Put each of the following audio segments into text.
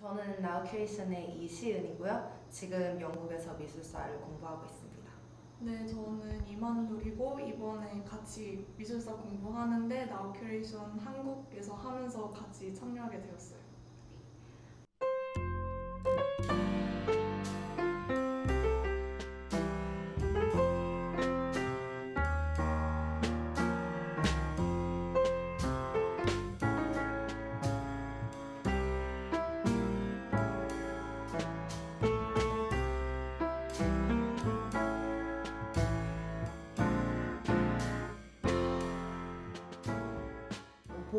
저는 나우큐레이션의 이시은이고요. 지금 영국에서 미술사를 공부하고 있습니다. 네, 저는 이만누리고 이번에 같이 미술사 공부하는데 나우 큐레이션 한국에서 하면서 같이 참여하게 되었어요.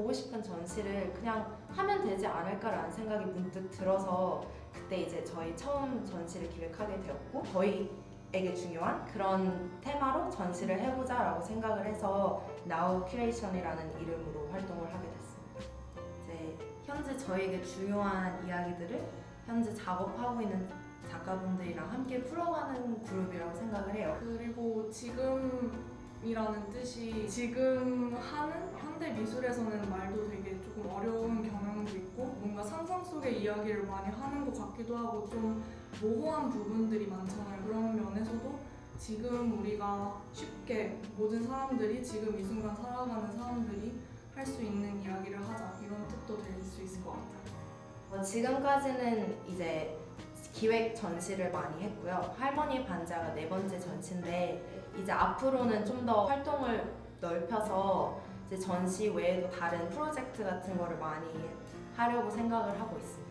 보고 싶은 전시를 그냥 하면 되지 않을까라는 생각이 문득 들어서 그때 이제 저희 처음 전시를 기획하게 되었고 저희에게 중요한 그런 테마로 전시를 해보자라고 생각을 해서 Now Curation이라는 이름으로 활동을 하게 됐습니다. 이제 현재 저희에게 중요한 이야기들을 현재 작업하고 있는 작가분들이랑 함께 풀어가는 그룹이라고 생각을 해요. 그리고 지금 이라는 뜻이 지금 하는 현대 미술에서는 말도 되게 조금 어려운 경향도 있고 뭔가 상상 속의 이야기를 많이 하는 것 같기도 하고 좀 모호한 부분들이 많잖아요. 그런 면에서도 지금 우리가 쉽게 모든 사람들이 지금 이 순간 살아가는 사람들이 할 수 있는 이야기를 하자 이런 뜻도 될 수 있을 것 같아요. 어, 지금까지는 이제 기획 전시를 많이 했고요. 할머니 반자가 네 번째 전시인데 이제 앞으로는 좀 더 활동을 넓혀서 이제 전시 외에도 다른 프로젝트 같은 거를 많이 하려고 생각을 하고 있습니다.